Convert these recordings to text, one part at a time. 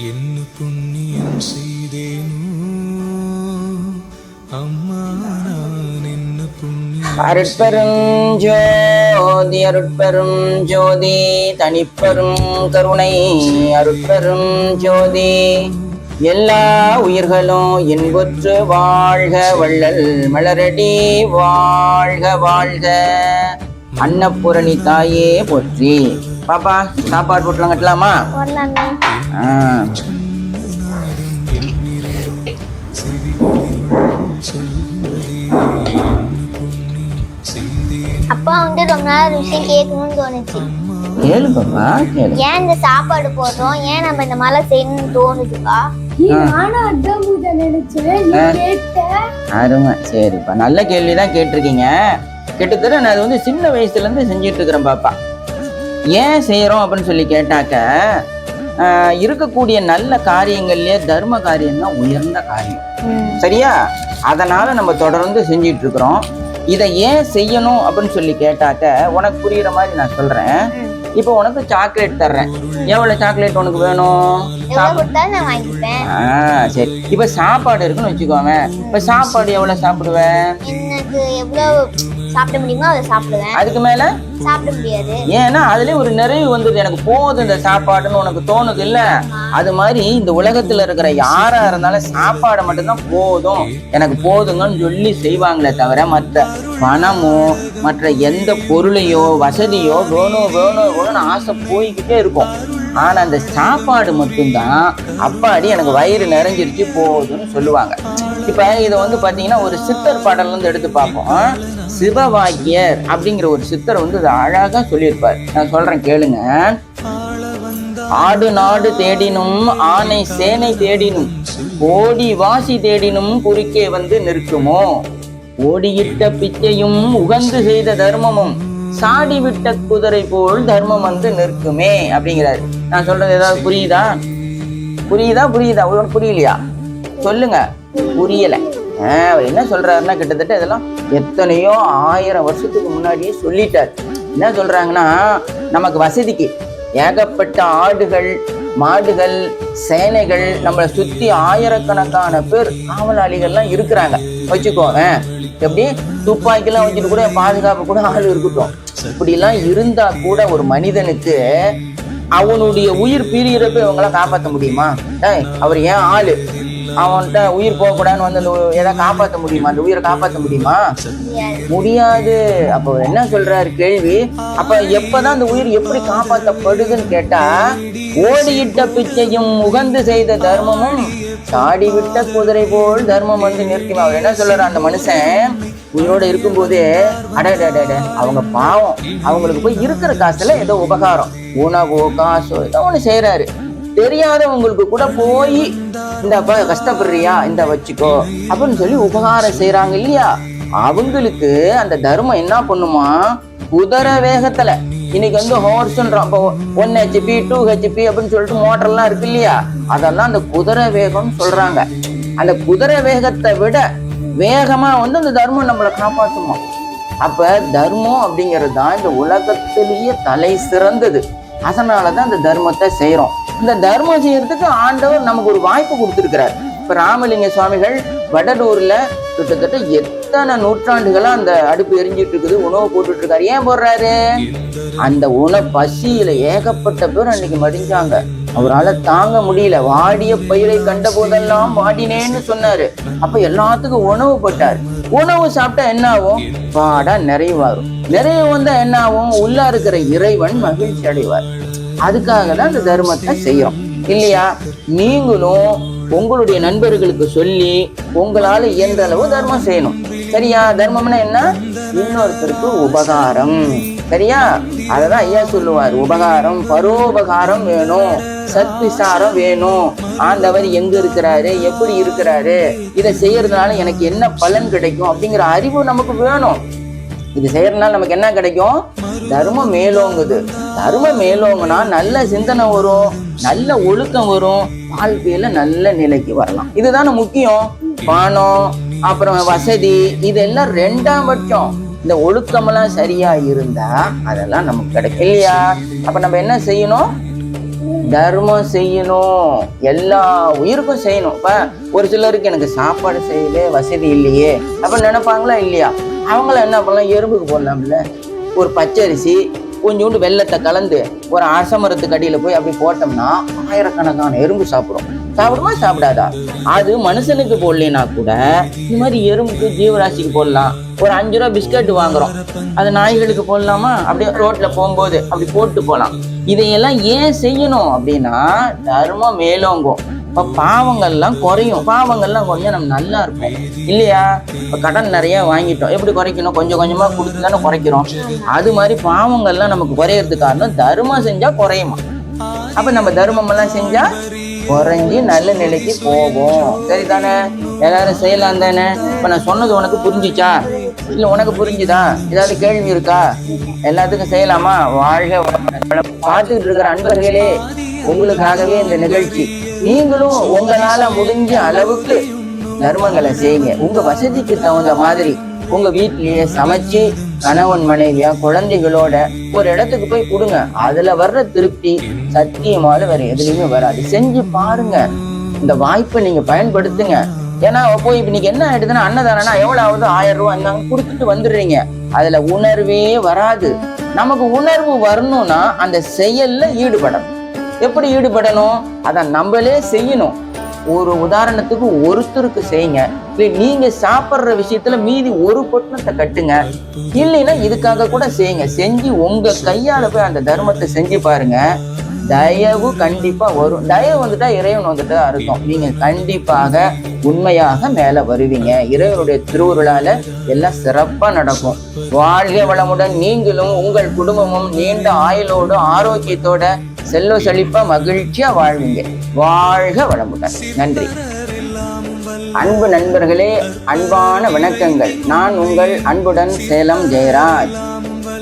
என்ன புண்ணியம் செய்தேனோ அம்மா நான் என்ன புண்ணியம் அருட்பெருஞ்சோதி அருட்பெரும் ஜோதி தனிப்பெரும் கருணை அருட்பெரும் ஜோதி எல்லா உயிர்களும் இன்புற்று வாழ்க வள்ளல் மலரடி வாழ்க வாழ்க அன்னபூரணி தாயே போற்றி பாப்பா சாப்பாடு போட்டுலாம் கட்டலாமா அப்பா வந்து ரொம்ப நாள் ஒரு விஷயம் கேட்கணும்னு தோணுச்சு. கேளு பாப்பா கேளு ஏன் இந்த சாப்பாடு போடுறோம்? ஏன் நம்ம இந்த மாதிரி செய்யணும்னு தோணுதுப்பா நானும் அதான் பூஜை நினைச்சேன் அருமை. சரிப்பா. நல்ல கேள்வி தான் கேட்டிருக்கீங்க. கிட்டத்தட்ட நான் அது வந்து சின்ன வயசுலேருந்து செஞ்சுட்டு இருக்கிறேன் பாப்பா. ஏன் செய்கிறோம் அப்படின்னு சொல்லி கேட்டாக்க இருக்கக்கூடிய நல்ல காரியங்கள்லயே தர்ம காரியம் தான் உயர்ந்த காரியம். சரியா? அதனால நம்ம தொடர்ந்து செஞ்சிட்டு இருக்கிறோம் இதை ஏன் செய்யணும் அப்படின்னு சொல்லி கேட்டாக்க உனக்கு புரியுற மாதிரி நான் சொல்றேன். இப்போ உனக்கு சாக்லேட் தர்றேன். எவ்வளவு சாக்லேட் உனக்கு வேணும்? ஆ சரி. இப்போ சாப்பாடு இருக்குன்னு வச்சுக்கோங்க இப்போ சாப்பாடு எவ்வளவு சாப்பிடுவேன் சாப்பிட முடியுமோ அதை சாப்பிடுவேன். அதுக்கு மேல? சாப்பிட முடியாது. ஏன்னா அதுலயே ஒரு நிறைவு வந்துடுது எனக்கு போதும் இந்த சாப்பாடுன்னு உனக்கு தோணுது இல்ல அது மாதிரி இந்த உலகத்துல இருக்கிற யாரா இருந்தாலும் சாப்பாடு மட்டும்தான் போதும். எனக்கு போதுங்கன்னு சொல்லி செய்வாங்களே தவிர மற்ற பணமோ மற்ற எந்த பொருளையோ வசதியோ வேணும் வேணும் வேணும்னு ஆசை போய்கிட்டே இருக்கும். ஆனா அந்த சாப்பாடு மட்டும்தான் அப்பாடி எனக்கு வயிறு நிறைஞ்சிருச்சு போதும்னு சொல்லுவாங்க. இப்ப இதை வந்து பாத்தீங்கன்னா ஒரு சித்தர் பாடல்ல இருந்து எடுத்து பார்ப்போம். சிவவாக்கியர் அப்படிங்கிற ஒரு சித்தர் வந்து அதை அழகா சொல்லியிருப்பார். நான் சொல்றேன் கேளுங்க. ஆடு நாடு தேடினும் ஆனை சேனை தேடினும் ஓடி வாசி தேடினும் குறுக்கே வந்து நிற்குமோ? ஓடியிட்ட பிச்சையும் உகந்து செய்த தர்மமும் சாடி விட்ட குதிரை போல் தர்மம் வந்து நிற்குமே அப்படிங்கிறாரு. நான் சொல்றது ஏதாவது புரியுதா? புரியுதா? புரியுதா? உனக்கு புரியலையா? சொல்லுங்க. புரியலை. அவர் என்ன சொல்றாருன்னா கிட்டத்தட்ட இதெல்லாம் எத்தனையோ ஆயிரம் வருஷத்துக்கு முன்னாடியே சொல்லிட்டார். என்ன சொல்றாங்கன்னா நமக்கு வசதிக்கு ஏகப்பட்ட ஆடுகள் மாடுகள் சேனைகள் நம்மளை சுத்தி ஆயிரக்கணக்கான பேர் காவலாளிகள்லாம் இருக்கிறாங்க. வச்சுக்கோங்க. எப்படி? துப்பாக்கிலாம் வச்சுட்டு கூட பாதுகாப்பு கூட ஆள் இருக்கட்டும். இப்படிலாம் இருந்தா கூட ஒரு மனிதனுக்கு அவனுடைய உயிர் பிரியிறப்ப இவங்களாம் காப்பாற்ற முடியுமா? அவர் ஏன் ஆளு? அவன்கிட்ட உயிர் போகக்கூடாதுன்னு வந்து அந்த எதை காப்பாற்ற முடியுமா? அந்த உயிரை காப்பாற்ற முடியுமா? முடியாது. அப்போ என்ன சொல்றாரு கேள்வி? அப்ப எப்பதான் அந்த உயிர் எப்படி காப்பாற்றப்படுதுன்னு கேட்டா ஓடியிட்ட பிச்சையும் உகந்து செய்த தர்மமும் சாடி விட்ட குதிரை போல் தர்மம் வந்து நிற்கும். அவர் என்ன சொல்றாரு அந்த மனுஷன் உயிரோட இருக்கும்போதே அடடடட அவங்க பாவம். அவங்களுக்கு போய் இருக்கிற காசுல ஏதோ உபகாரம். உணவோ காசோ ஏதோ ஒண்ணு செய்யறாரு தெரியாதவங்களுக்கு கூட போய் இந்த கஷ்டப்படுறியா? இந்த வச்சுக்கோ. அப்படின்னு சொல்லி உபகாரம் செய்யறாங்க இல்லையா? அவங்களுக்கு அந்த தர்மம் என்ன பண்ணுமா? குதிரை வேகத்துல. இன்னைக்கு வந்து ஹோர்ஸ்ன்றோம் இப்போ ஒன் ஹெச்பி டூ ஹெச்பி அப்படின்னு சொல்லிட்டு மோட்டர்லாம் இருக்கு இல்லையா? அதெல்லாம் அந்த குதிரை வேகம்னு சொல்றாங்க. அந்த குதிரை வேகத்தை விட வேகமா வந்து அந்த தர்மம் நம்மளை காப்பாற்றுமா அப்ப தர்மம் அப்படிங்கிறது தான் இந்த உலகத்திலேயே தலை சிறந்தது. அதனாலதான் இந்த தர்மத்தை செய்கிறோம் இந்த தர்மம் செய்யறதுக்கு ஆண்டவர் நமக்கு ஒரு வாய்ப்பு கொடுத்துருக்கிறார். இப்போ ராமலிங்க சுவாமிகள் வடலூரில் கிட்டத்தட்ட எத்தனை நூற்றாண்டுகளாக அந்த அடுப்பு எரிஞ்சிட்டு இருக்குது உணவு போட்டுட்டு இருக்காரு ஏன் போடுறாரு? அந்த உணவு பசியில ஏகப்பட்ட பேர் அன்னைக்கு மடிஞ்சாங்க. அவரால் தாங்க முடியல. வாடிய பயிரை கண்ட போதெல்லாம் வாடினேன்னு சொன்னாரு. அப்ப எல்லாத்துக்கும் உணவு போட்டார். உணவு சாப்பிட்டா என்ன ஆகும்? பாடா நிறைவாரும் நிறைவு வந்தா என்ன ஆகும்? உள்ள இருக்கிற இறைவன் மகிழ்ச்சி அடைவார். அதுக்காக தான் அந்த தர்மத்தை செய்யறோம். இல்லையா? நீங்களும் உங்களுடைய நண்பர்களுக்கு சொல்லி உங்களால இயன்ற அளவு தர்மம் செய்யணும். சரியா? தர்மம்னா என்ன? இன்னொருத்தருக்கு உபகாரம். சரியா? அததான் ஐயா சொல்லுவார். உபகாரம் பரோபகாரம் வேணும். சத்விசாரம் வேணும். ஆண்டவர் எங்க இருக்கிறாரு? எப்படி இருக்கிறாரு? இதை செய்யறதுனால எனக்கு என்ன பலன் கிடைக்கும்? அப்படிங்கிற அறிவு நமக்கு வேணும். இது செய்யறதுனால நமக்கு என்ன கிடைக்கும்? தர்மம் மேலோங்குது. தர்மம் மேலோங்குனா நல்ல சிந்தனை வரும் நல்ல ஒழுக்கம் வரும் வாழ்க்கையில நல்ல நிலைக்கு வரலாம். இதுதானே முக்கியம். பணம் அப்புறம் வசதி இதெல்லாம் ரெண்டாம் பட்சம். இந்த ஒழுக்கமெல்லாம் சரியா இருந்தா அதெல்லாம் நமக்கு கிடைக்கும் இல்லையா? அப்ப நம்ம என்ன செய்யணும்? தர்மம் செய்யணும். எல்லா உயிருக்கும் செய்யணும். இப்ப ஒரு சிலருக்கு எனக்கு சாப்பாடு செய்யவே வசதி இல்லையே அப்ப நினைப்பாங்களா இல்லையா? அவங்கள என்ன பண்ணலாம்? எறும்புக்கு போடலாம்ல. ஒரு பச்சரிசி கொஞ்சோண்டு வெள்ளத்தை கலந்து ஒரு அரசமரத்துக்கு அடியில் போய் அப்படி போட்டோம்னா ஆயிரக்கணக்கான எறும்பு சாப்பிடும். சாப்பிடுமா சாப்பிடாதா? அது மனுஷனுக்கு போடலைன்னா கூட இந்த மாதிரி எறும்புக்கு ஜீவராசிக்கு போடலாம். ஒரு அஞ்சு ரூபா பிஸ்கட் வாங்குறோம். அது நாய்களுக்கு போடலாமா? அப்படியே ரோட்ல போகும்போது அப்படி போட்டு போகலாம் இதையெல்லாம் ஏன் செய்யணும் அப்படின்னா தர்மம் மேலோங்கும். இப்போ பாவங்கள்லாம் குறையும். பாவங்கள்லாம் கொஞ்சம் நம்ம நல்லா இருப்போம். இல்லையா? இப்போ கடன் நிறைய வாங்கிட்டோம். எப்படி குறைக்கணும்? கொஞ்சம் கொஞ்சமா கொடுத்து தானே குறைக்கிறோம். அது மாதிரி பாவங்கள்லாம் நமக்கு குறையறதுக்கு காரணம் தர்மம் செஞ்சா குறையுமா? அப்போ நம்ம தர்மம் எல்லாம் செஞ்சா குறைஞ்சி நல்ல நிலைக்கு போகும் சரிதானே? எல்லாரும் செய்யலாம் தானே? இப்போ நான் சொன்னது உனக்கு புரிஞ்சிச்சா? இல்லை உனக்கு புரிஞ்சுதா? ஏதாவது கேள்வி இருக்கா? எல்லாத்துக்கும் செய்யலாமா? வாழ்க பார்த்துக்கிட்டு இருக்கிற அன்பர்களே உங்களுக்காகவே இந்த நிகழ்ச்சி. நீங்களும் உங்களால முடிஞ்ச அளவுக்கு தர்மங்களை செய்யுங்க. உங்க வசதிக்கு தகுந்த மாதிரி உங்க வீட்டிலேயே சமைச்சு கணவன் மனைவியா குழந்தைகளோட ஒரு இடத்துக்கு போய் கொடுங்க. அதுல வர்ற திருப்தி சத்தியமால வேற எதுலையுமே வராது. செஞ்சு பாருங்க. இந்த வாய்ப்பை நீங்க பயன்படுத்துங்க. ஏன்னா போய் இன்னைக்கு என்ன ஆயிடுதுன்னா அன்னதானம்னா எவ்வளவு ஆகுது ஆயிரம் ரூபாய் இருந்தாங்க கொடுத்துட்டு வந்துடுறீங்க. அதுல உணர்வே வராது. நமக்கு உணர்வு வரணும்னா அந்த செயல்ல ஈடுபடணும். எப்படி ஈடுபடணும்? அதை நம்மளே செய்யணும். ஒரு உதாரணத்துக்கு ஒருத்தருக்கு செய்யுங்க. இல்லை நீங்க சாப்பிட்ற விஷயத்துல மீதி ஒரு பொட்டணத்தை கட்டுங்க. இல்லைன்னா இதுக்காக கூட செய்யுங்க. செஞ்சு உங்க கையால போய் அந்த தர்மத்தை செஞ்சு பாருங்க. தயவு கண்டிப்பா வரும். தயவு வந்துட்டா இறைவன் வந்துட்டு அர்த்தம். நீங்க கண்டிப்பாக உண்மையாக மேல வருவீங்க. இறைவனுடைய திருவுருளால எல்லாம் சிறப்பா நடக்கும். வாழ்க வளமுடன் நீங்களும் உங்கள் குடும்பமும் நீண்ட ஆயுளோடு ஆரோக்கியத்தோட செல்வ செழிப்பா மகிழ்ச்சியா வாழ்வீங்க. வாழ்க வளமுடன். நன்றி. அன்பு நண்பர்களே அன்பான வணக்கங்கள். நான் உங்கள் அன்புடன் சேலம் ஜெயராஜ்.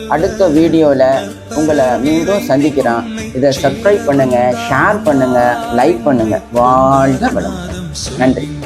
அடுத்த வீடியோவில் உங்களை மீண்டும் சந்திக்கிறேன். இதை சப்ஸ்கிரைப் பண்ணுங்க ஷேர் பண்ணுங்க லைக் பண்ணுங்க. வாழ்க வளம் நன்றி.